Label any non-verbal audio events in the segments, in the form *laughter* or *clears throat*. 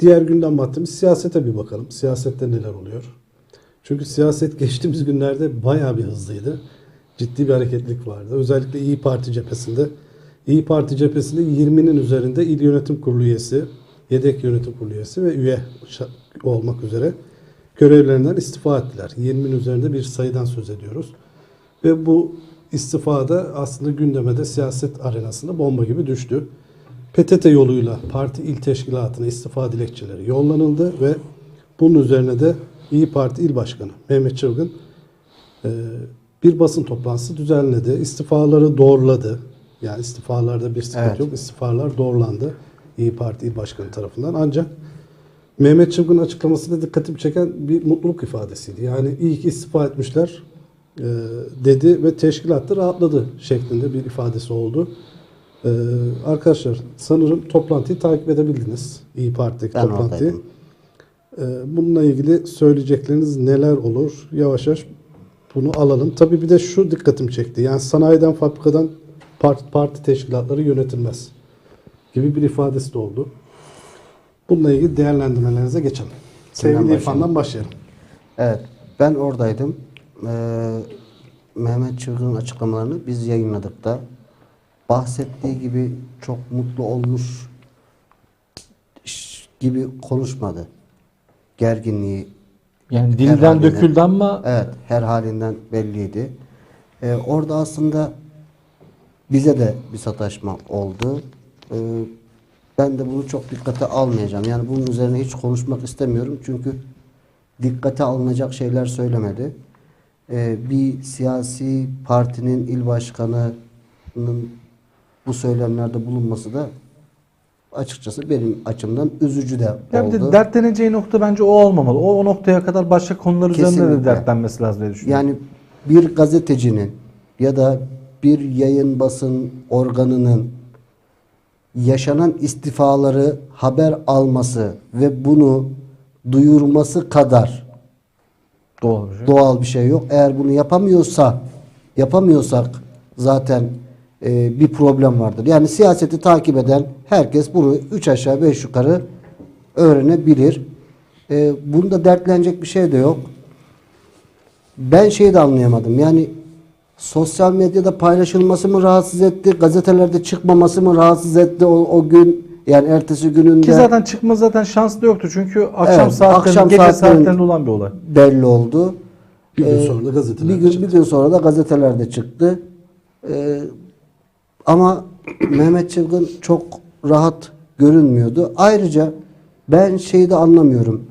Diğer günden maddemiz siyasete bir bakalım. Siyasette neler oluyor? Çünkü siyaset geçtiğimiz günlerde bayağı bir hızlıydı. Ciddi bir hareketlik vardı. Özellikle İyi Parti cephesinde. İyi Parti cephesinde 20'nin üzerinde il yönetim kurulu üyesi, yedek yönetim kurulu üyesi ve üye olmak üzere görevlerinden istifa ettiler. 20'nin üzerinde bir sayıdan söz ediyoruz. Ve bu istifada aslında gündeme de siyaset arenasında bomba gibi düştü. PTT yoluyla parti il teşkilatına istifa dilekçeleri yollanıldı ve bunun üzerine de İyi Parti İl Başkanı Mehmet Çılgın e, bir basın toplantısı düzenledi. İstifaları doğruladı. Yani istifalarda bir sıkıntı Evet. yok. İstifalar doğrulandı İyi Parti İl Başkanı tarafından. Ancak Mehmet Çılgın'ın açıklamasında dikkatimi çeken bir mutluluk ifadesiydi. Yani iyi ki istifa etmişler e, dedi ve teşkilat da rahatladı şeklinde bir ifadesi oldu. Ee, arkadaşlar sanırım toplantıyı takip edebildiniz. İyi Parti'deki Ben toplantıyı. oradaydım. Ee, bununla ilgili söyleyecekleriniz neler olur? Yavaş yavaş bunu alalım. Tabii bir de şu dikkatimi çekti. Yani sanayiden, fabrikadan parti, parti teşkilatları yönetilmez gibi bir ifadesi de oldu. Bununla ilgili değerlendirmelerinize geçelim. Sevgili? İrfan'dan başlayalım. Evet, ben oradaydım. Ee, Mehmet Çılgın'ın açıklamalarını biz yayınladık da bahsettiği gibi çok mutlu olmuş gibi konuşmadı. Gerginliği Yani dilden Herhalde. döküldü ama Evet, her halinden belliydi. Ee, orada aslında bize de bir sataşma oldu. Ee, ben de bunu çok dikkate almayacağım. Yani bunun üzerine hiç konuşmak istemiyorum. Çünkü dikkate alınacak şeyler söylemedi. Ee, bir siyasi partinin il başkanının bu söylemlerde bulunması da açıkçası benim açımdan üzücü de ya bir de dertleneceği nokta bence o olmamalı. O, o noktaya kadar başka konular üzerinde de Kesinlikle. dertlenmesi lazım diye düşünüyorum. Yani bir gazetecinin ya da bir yayın basın organının yaşanan istifaları haber alması ve bunu duyurması kadar Doğal bir şey. doğal bir şey yok. Eğer bunu yapamıyorsa, yapamıyorsak zaten e, bir problem vardır. Yani siyaseti takip eden herkes bunu üç aşağı beş yukarı öğrenebilir. E, bunda dertlenecek bir şey de yok. Ben şeyi de anlayamadım. Yani sosyal medyada paylaşılması mı rahatsız etti, gazetelerde çıkmaması mı rahatsız etti o, o gün yani ertesi gününde Ki zaten çıkma zaten şansı da yoktu. Çünkü akşam Evet, saatlerinde, akşam gece saatlerin- saatlerinde olan bir olay. belli oldu. Bir gün Ee, sonra da gazetelerde bir gün, çıktı. Bir gün sonra da gazetelerde çıktı. Ee, ama Mehmet Çılgın çok rahat görünmüyordu. Ayrıca ben şeyi de anlamıyorum.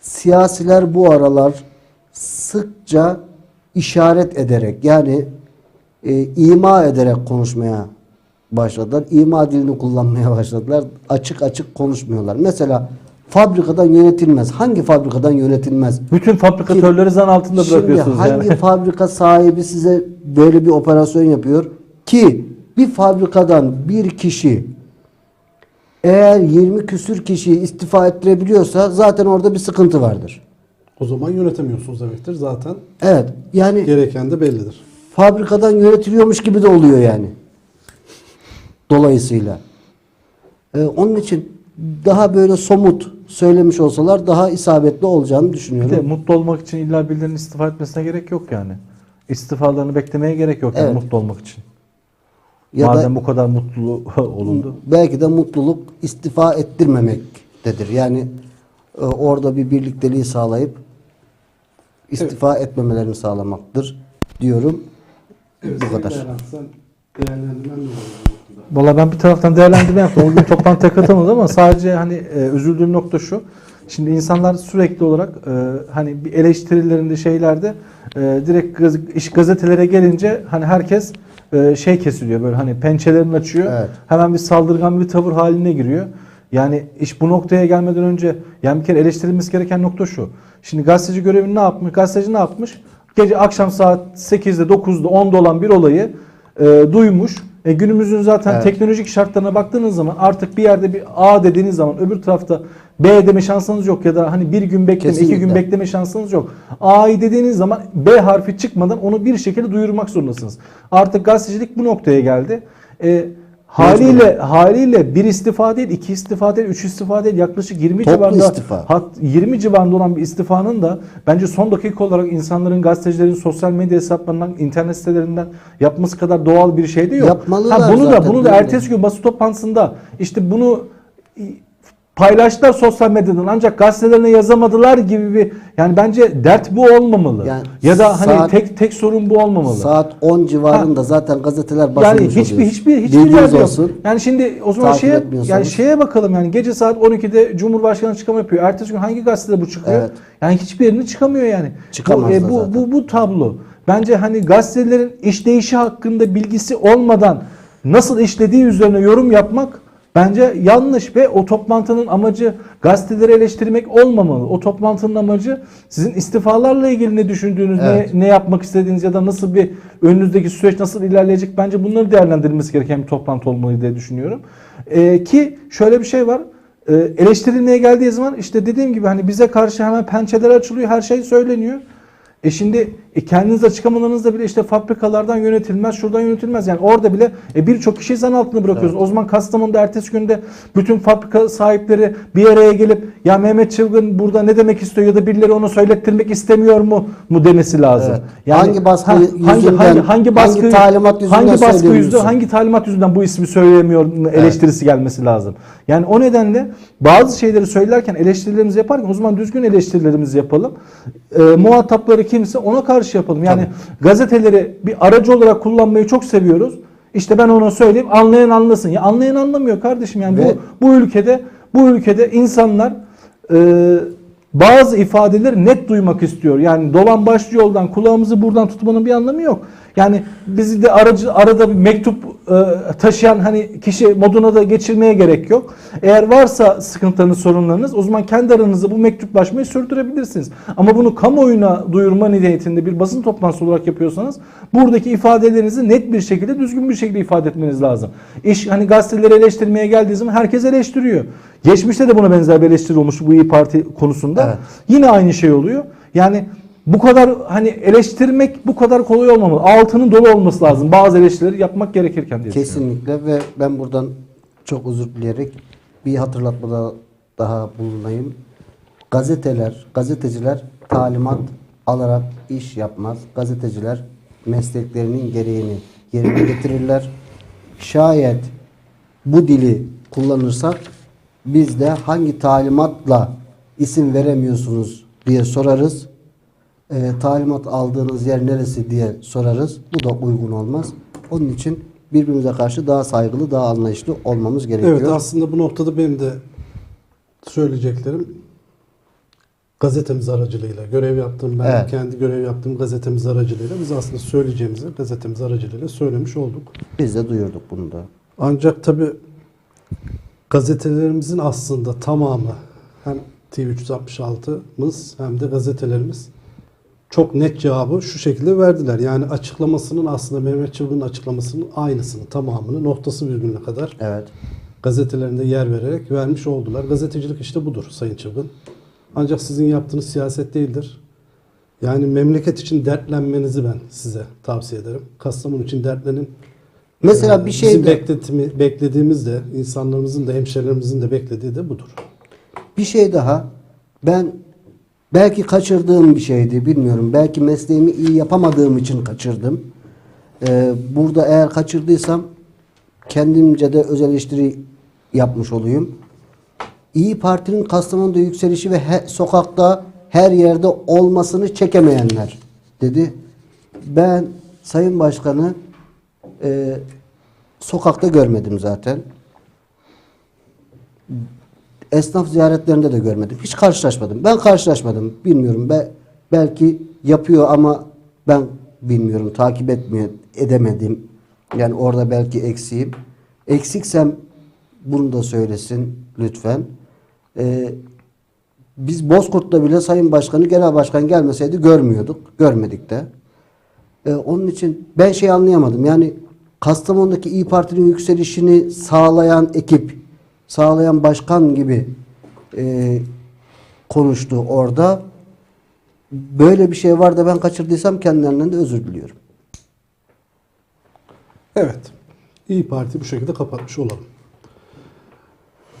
Siyasiler bu aralar sıkça işaret ederek yani e, ima ederek konuşmaya başladılar. İma dilini kullanmaya başladılar. Açık açık konuşmuyorlar. Mesela fabrikadan yönetilmez. Hangi fabrikadan yönetilmez? Bütün fabrikatörleri zan altında Şimdi bırakıyorsunuz hangi yani. fabrika sahibi size böyle bir operasyon yapıyor ki bir fabrikadan bir kişi eğer 20 küsür kişiyi istifa ettirebiliyorsa zaten orada bir sıkıntı vardır. O zaman yönetemiyorsunuz demektir. Zaten Evet. Yani gereken de bellidir. fabrikadan yönetiliyormuş gibi de oluyor yani. Dolayısıyla. Ee, onun için daha böyle somut söylemiş olsalar daha isabetli olacağını Bir düşünüyorum. de mutlu olmak için illa birilerinin istifa etmesine gerek yok yani. İstifalarını beklemeye gerek yok yani Evet. mutlu olmak için. Ya Madem da bu kadar mutlu *laughs* olundu. belki de mutluluk istifa ettirmemektedir. Yani e, orada bir birlikteliği sağlayıp istifa etmemelerini sağlamaktır diyorum. bu kadar. Sen değerlendirmen ne olur bu noktada? Valla ben bir taraftan değerlendirme yaptım. O gün toplantıya katılmadım ama sadece hani e, üzüldüğüm nokta şu. Şimdi insanlar sürekli olarak e, hani bir eleştirilerinde şeylerde e, direkt gaz, iş gazetelere gelince hani herkes e, şey kesiliyor böyle hani pençelerini açıyor. Evet. Hemen bir saldırgan bir tavır haline giriyor. Yani iş bu noktaya gelmeden önce yani bir kere eleştirilmesi gereken nokta şu. Şimdi gazeteci görevini ne yapmış? Gazeteci ne yapmış? Gece akşam saat 8'de 9'da 10'da olan bir olayı e, duymuş. E, günümüzün zaten Evet. teknolojik şartlarına baktığınız zaman artık bir yerde bir A dediğiniz zaman öbür tarafta B deme şansınız yok ya da hani bir gün bekleme, iki gün Kesinlikle. bekleme şansınız yok. A'yı dediğiniz zaman B harfi çıkmadan onu bir şekilde duyurmak zorundasınız. Artık gazetecilik bu noktaya geldi. E, Haliyle haliyle bir istifa değil, iki istifa değil, üç istifa değil yaklaşık 20 Toplu civarında istifa. hat 20 civarında olan bir istifanın da bence son dakika olarak insanların gazetecilerin sosyal medya hesaplarından, internet sitelerinden yapması kadar doğal bir şey de yok. Yapmalılar ha, bunu da zaten, bunu da ertesi gün basın toplantısında işte bunu paylaştılar sosyal medyadan ancak gazetelerine yazamadılar gibi bir yani bence dert bu olmamalı. Yani ya da hani saat- tek tek sorun bu olmamalı. Saat 10 civarında zaten gazeteler basılmış Yani hiçbir oluyor. hiçbir hiçbir Bilginiz yerde yok. olsun. Yani şimdi o zaman şeye yani şeye bakalım yani gece saat 12'de Cumhurbaşkanı açıklama yapıyor. Ertesi gün hangi gazetede bu çıkıyor? Evet. Yani hiçbir yerine çıkamıyor yani. Çıkamaz bu, e, bu, zaten. bu bu tablo. Bence hani gazetelerin işleyişi hakkında bilgisi olmadan nasıl işlediği üzerine yorum yapmak bence yanlış ve o toplantının amacı gazeteleri eleştirmek olmamalı. O toplantının amacı sizin istifalarla ilgili ne düşündüğünüz, Evet. ne, ne yapmak istediğiniz ya da nasıl bir önünüzdeki süreç nasıl ilerleyecek bence bunları değerlendirilmesi gereken bir toplantı olmalı diye düşünüyorum. Ee, ki şöyle bir şey var. Ee, eleştirilmeye geldiği zaman işte dediğim gibi hani bize karşı hemen pençeler açılıyor, her şey söyleniyor. E şimdi e kendiniz açıklamalarınızda bile işte fabrikalardan yönetilmez, şuradan yönetilmez. Yani orada bile e, birçok kişiyi zan altında bırakıyoruz. O zaman Kastamonu'da ertesi günde bütün fabrika sahipleri bir araya gelip ya Mehmet Çılgın burada ne demek istiyor ya da birileri onu söylettirmek istemiyor mu mu demesi lazım. Evet. Hangi baskı yüzünden, hangi, hangi hangi baskı talimat yüzünden hangi baskı yüzünden hangi talimat yüzünden bu ismi söyleyemiyor eleştirisi gelmesi lazım. Yani o nedenle bazı şeyleri söylerken eleştirilerimizi yaparken o zaman düzgün eleştirilerimizi yapalım. Ee, muhatapları kimse ona karşı yapalım. Yani gazeteleri bir aracı olarak kullanmayı çok seviyoruz. İşte ben ona söyleyeyim anlayan anlasın. Ya anlayan anlamıyor kardeşim yani Ve- bu bu ülkede bu ülkede insanlar e, bazı ifadeleri net duymak istiyor. Yani dolan başlı yoldan kulağımızı buradan tutmanın bir anlamı yok. Yani bizi de aracı arada bir mektup e, taşıyan hani kişi moduna da geçirmeye gerek yok. Eğer varsa sıkıntılarınız, sorunlarınız o zaman kendi aranızda bu mektuplaşmayı sürdürebilirsiniz. Ama bunu kamuoyuna duyurma niyetinde bir basın toplantısı olarak yapıyorsanız buradaki ifadelerinizi net bir şekilde, düzgün bir şekilde ifade etmeniz lazım. İş hani gazeteleri eleştirmeye geldiği zaman herkes eleştiriyor. Geçmişte de buna benzer bir eleştiri olmuş bu İyi Parti konusunda. Evet. Yine aynı şey oluyor. Yani bu kadar hani eleştirmek bu kadar kolay olmamalı. Altının dolu olması lazım. Bazı eleştirileri yapmak gerekirken diye. Kesinlikle ve ben buradan çok özür dileyerek bir hatırlatmada daha bulunayım. Gazeteler, gazeteciler talimat alarak iş yapmaz. Gazeteciler mesleklerinin gereğini yerine getirirler. Şayet bu dili kullanırsak biz de hangi talimatla isim veremiyorsunuz diye sorarız. E, talimat aldığınız yer neresi diye sorarız. Bu da uygun olmaz. Onun için birbirimize karşı daha saygılı, daha anlayışlı olmamız gerekiyor. Evet aslında bu noktada benim de söyleyeceklerim gazetemiz aracılığıyla görev yaptığım ben Evet. kendi görev yaptığım gazetemiz aracılığıyla biz aslında söyleyeceğimizi gazetemiz aracılığıyla söylemiş olduk. Biz de duyurduk bunu da. Ancak tabi gazetelerimizin aslında tamamı hem TV366'mız hem de gazetelerimiz çok net cevabı şu şekilde verdiler. Yani açıklamasının aslında Mehmet Çılgın'ın açıklamasının aynısını tamamını noktası virgülüne kadar Evet. gazetelerinde yer vererek vermiş oldular. Gazetecilik işte budur Sayın Çılgın. Ancak sizin yaptığınız siyaset değildir. Yani memleket için dertlenmenizi ben size tavsiye ederim. Kastamonu için dertlenin. Mesela Ee, bir şey Bizim de- bekletimi, beklediğimiz de insanlarımızın da hemşerilerimizin de beklediği de budur. Bir şey daha. Ben belki kaçırdığım bir şeydi bilmiyorum. Belki mesleğimi iyi yapamadığım için kaçırdım. Ee, burada eğer kaçırdıysam kendimce de öz eleştiri yapmış olayım. İyi Parti'nin Kastamonu'da yükselişi ve he- sokakta her yerde olmasını çekemeyenler dedi. Ben Sayın Başkanı e, sokakta görmedim zaten. Esnaf ziyaretlerinde de görmedim. Hiç karşılaşmadım. Ben karşılaşmadım. Bilmiyorum. Be, belki yapıyor ama ben bilmiyorum. Takip etmiyor, edemedim. Yani orada belki eksiğim. Eksiksem bunu da söylesin lütfen. Ee, biz Bozkurt'ta bile Sayın Başkanı, Genel Başkan gelmeseydi görmüyorduk. Görmedik de. Ee, onun için ben şey anlayamadım. Yani Kastamonu'daki İyi Parti'nin yükselişini sağlayan ekip, sağlayan başkan gibi e, konuştu orada. Böyle bir şey var da ben kaçırdıysam kendilerinden de özür diliyorum. Evet. İyi Parti bu şekilde kapatmış olalım.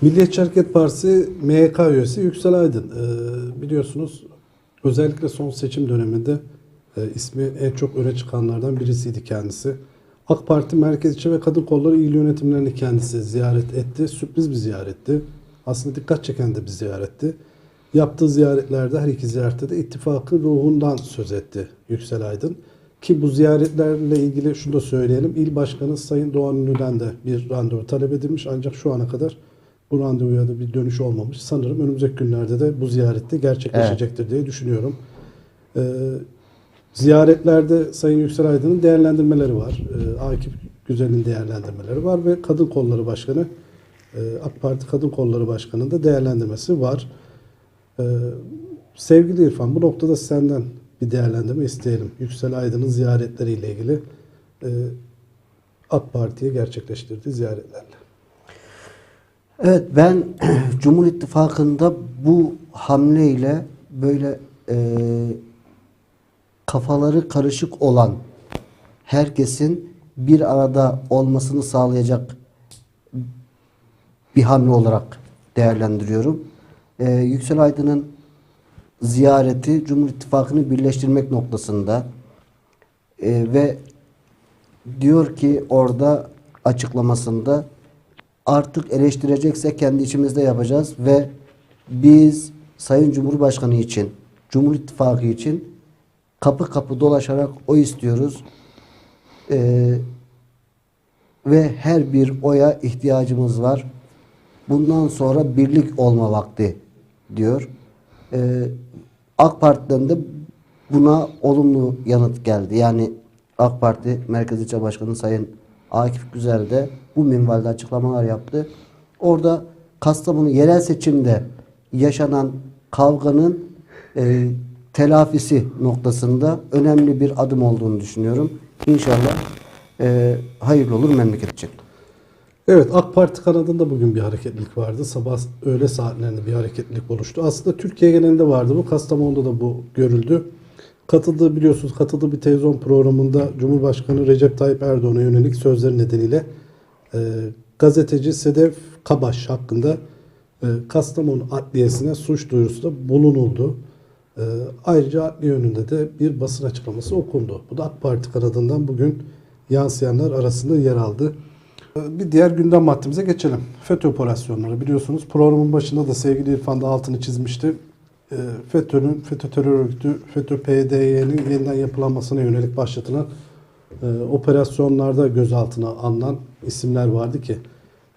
Milliyetçi Hareket Partisi MYK üyesi Yüksel Aydın. Ee, biliyorsunuz özellikle son seçim döneminde e, ismi en çok öne çıkanlardan birisiydi kendisi. AK Parti Merkez İlçe ve Kadın Kolları İl Yönetimlerini kendisi ziyaret etti. Sürpriz bir ziyaretti. Aslında dikkat çeken de bir ziyaretti. Yaptığı ziyaretlerde her iki ziyarette de ittifakın ruhundan söz etti Yüksel Aydın. Ki bu ziyaretlerle ilgili şunu da söyleyelim. İl Başkanı Sayın Doğan Ünlü'den de bir randevu talep edilmiş. Ancak şu ana kadar bu randevuya da bir dönüş olmamış. Sanırım önümüzdeki günlerde de bu ziyarette gerçekleşecektir diye düşünüyorum. Ee, ziyaretlerde Sayın Yüksel Aydın'ın değerlendirmeleri var. Ee, Akif Güzel'in değerlendirmeleri var ve Kadın Kolları Başkanı e, AK Parti Kadın Kolları Başkanı'nın da değerlendirmesi var. Ee, sevgili İrfan bu noktada senden bir değerlendirme isteyelim. Yüksel Aydın'ın ziyaretleriyle ilgili e, AK Parti'ye gerçekleştirdiği ziyaretlerle. Evet ben *clears throat* Cumhur İttifakı'nda bu hamleyle böyle e, kafaları karışık olan herkesin bir arada olmasını sağlayacak bir hamle olarak değerlendiriyorum. E, Yüksel Aydın'ın ziyareti Cumhur İttifakı'nı birleştirmek noktasında e, ve diyor ki orada açıklamasında artık eleştireceksek kendi içimizde yapacağız ve biz Sayın Cumhurbaşkanı için, Cumhur İttifakı için kapı kapı dolaşarak o istiyoruz. Ee, ve her bir oya ihtiyacımız var. Bundan sonra birlik olma vakti diyor. Ee, AK Parti'den de buna olumlu yanıt geldi. Yani AK Parti Merkez İlçe Başkanı Sayın Akif Güzel de bu minvalde açıklamalar yaptı. Orada Kastamonu yerel seçimde yaşanan kavganın e, telafisi noktasında önemli bir adım olduğunu düşünüyorum. İnşallah e, hayırlı olur memleket için. Evet AK Parti kanadında bugün bir hareketlilik vardı. Sabah öğle saatlerinde bir hareketlilik oluştu. Aslında Türkiye genelinde vardı bu. Kastamonu'da da bu görüldü. Katıldığı biliyorsunuz katıldığı bir televizyon programında Cumhurbaşkanı Recep Tayyip Erdoğan'a yönelik sözleri nedeniyle e, gazeteci Sedef Kabaş hakkında e, Kastamonu Adliyesi'ne suç duyurusunda bulunuldu. E, ayrıca adliye önünde de bir basın açıklaması okundu. Bu da AK Parti kanadından bugün yansıyanlar arasında yer aldı. Bir diğer gündem maddemize geçelim. FETÖ operasyonları biliyorsunuz programın başında da sevgili İrfan da altını çizmişti. Ee, FETÖ'nün, FETÖ terör örgütü, FETÖ PDY'nin yeniden yapılanmasına yönelik başlatılan e, operasyonlarda gözaltına alınan isimler vardı ki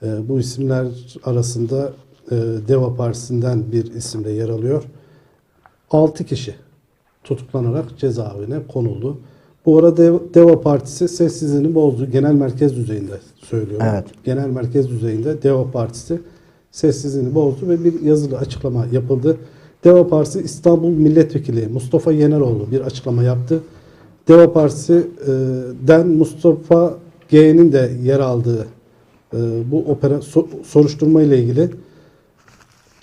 e, bu isimler arasında e, Deva Partisi'nden bir isim de yer alıyor. 6 kişi tutuklanarak cezaevine konuldu. Bu arada Dev- Deva Partisi sessizliğini bozdu. Genel merkez düzeyinde söylüyorum. Evet. Genel merkez düzeyinde Deva Partisi sessizliğini bozdu ve bir yazılı açıklama yapıldı. Deva Partisi İstanbul Milletvekili Mustafa Yeneroğlu bir açıklama yaptı. Deva Partisi'den Mustafa G'nin de yer aldığı e, bu opera so- soruşturma ile ilgili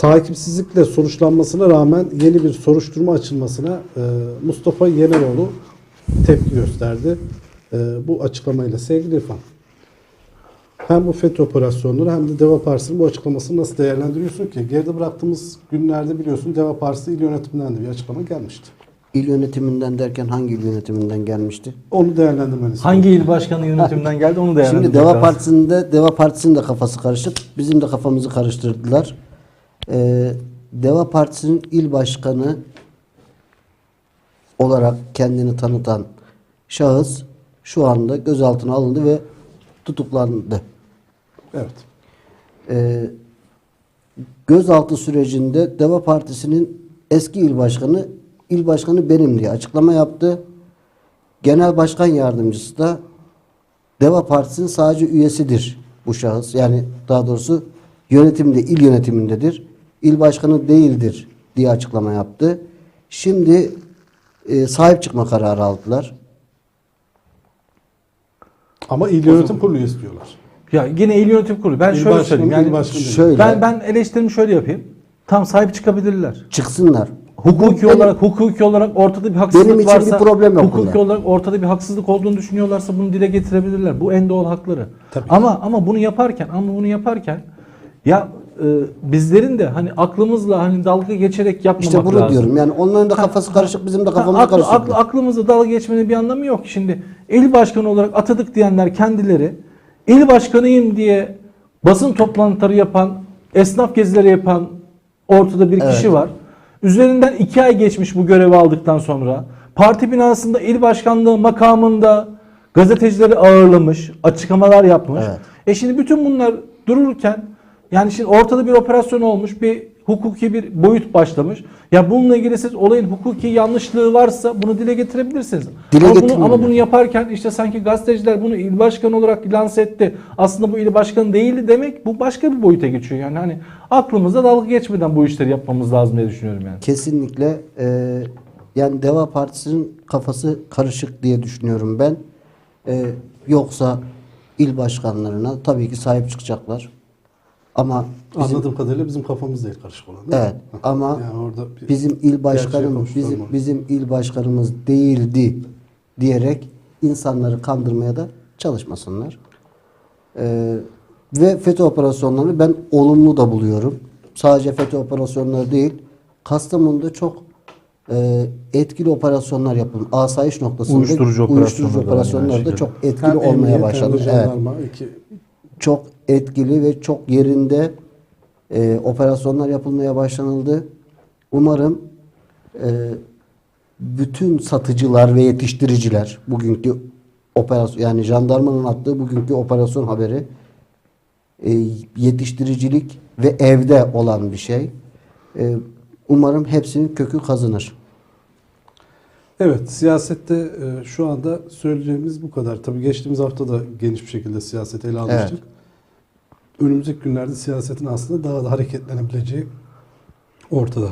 takipsizlikle sonuçlanmasına rağmen yeni bir soruşturma açılmasına e, Mustafa Yeneroğlu tepki gösterdi. E, bu açıklamayla sevgili İrfan. Hem bu FETÖ operasyonları hem de Deva Partisi'nin bu açıklamasını nasıl değerlendiriyorsun ki? Geride bıraktığımız günlerde biliyorsun Deva Partisi il yönetiminden de bir açıklama gelmişti. İl yönetiminden derken hangi il yönetiminden gelmişti? Onu değerlendirmeniz Hangi il başkanı yönetiminden geldi onu değerlendirmek Şimdi Deva lazım. Partisi'nde Deva Partisi'nin de kafası karışık. Bizim de kafamızı karıştırdılar. Ee, Deva Partisi'nin il başkanı olarak kendini tanıtan şahıs şu anda gözaltına alındı ve tutuklandı. Evet. Ee, gözaltı sürecinde Deva Partisi'nin eski il başkanı il başkanı benim diye açıklama yaptı. Genel başkan yardımcısı da Deva Partisi'nin sadece üyesidir bu şahıs. Yani daha doğrusu yönetimde, il yönetimindedir. İl başkanı değildir diye açıklama yaptı. Şimdi e, sahip çıkma kararı aldılar. Ama il yönetim kurulu istiyorlar. Ya yine il yönetim kurulu. Ben İl şöyle söyleyeyim. Yani. Şöyle ben ben eleştirimi şöyle yapayım. Tam sahip çıkabilirler. çıksınlar. hukuki benim- olarak hukuki olarak ortada bir haksızlık Benim için varsa bir problem yok hukuki bunda. olarak ortada bir haksızlık olduğunu düşünüyorlarsa bunu dile getirebilirler. Bu en doğal hakları. Tabii. Ama ama bunu yaparken ama bunu yaparken ya bizlerin de hani aklımızla hani dalga geçerek yapmamak İşte bunu lazım. diyorum. Yani onların da kafası karışık, bizim de Ha, kafamız aklı- karışık. aklı- aklımızda dalga geçmenin bir anlamı yok. Şimdi il başkanı olarak atadık diyenler kendileri il başkanıyım diye basın toplantıları yapan, esnaf gezileri yapan ortada bir kişi var. Üzerinden iki ay geçmiş bu görevi aldıktan sonra. Parti binasında il başkanlığı makamında gazetecileri ağırlamış, açıklamalar yapmış. Evet. E şimdi bütün bunlar dururken yani şimdi ortada bir operasyon olmuş, bir hukuki bir boyut başlamış. Ya bununla ilgili siz olayın hukuki yanlışlığı varsa bunu dile getirebilirsiniz. Dile ama, bunu, ama bunu yaparken işte sanki gazeteciler bunu il başkanı olarak lanse etti. Aslında bu il başkanı değildi demek bu başka bir boyuta geçiyor. Yani hani aklımızda dalga geçmeden bu işleri yapmamız lazım diye düşünüyorum yani. Kesinlikle e, yani Deva Partisi'nin kafası karışık diye düşünüyorum ben. E, yoksa il başkanlarına tabii ki sahip çıkacaklar. Ama bizim, Anladığım kadarıyla bizim kafamız değil karışık olan. değil mi? evet ama Yani orada bir bizim il başkanımız bizim bizim il başkanımız değildi diyerek insanları kandırmaya da çalışmasınlar. Ee, ve FETÖ operasyonlarını ben olumlu da buluyorum. Sadece FETÖ operasyonları değil, Kastamonu'da çok e, etkili operasyonlar yapıldı. Asayiş noktasında Uyuşturucu uyuşturucu operasyonları da çok etkili hem olmaya emniyet başladı. Evet iki çok etkili ve çok yerinde e, operasyonlar yapılmaya başlanıldı. Umarım e, bütün satıcılar ve yetiştiriciler bugünkü operasyon yani jandarmanın attığı bugünkü operasyon haberi e, yetiştiricilik ve evde olan bir şey. E, umarım hepsinin kökü kazınır. Evet, siyasette e, şu anda söyleyeceğimiz bu kadar. Tabii geçtiğimiz hafta da geniş bir şekilde siyaseti ele almıştık. Önümüzdeki günlerde siyasetin aslında daha da hareketlenebileceği ortada.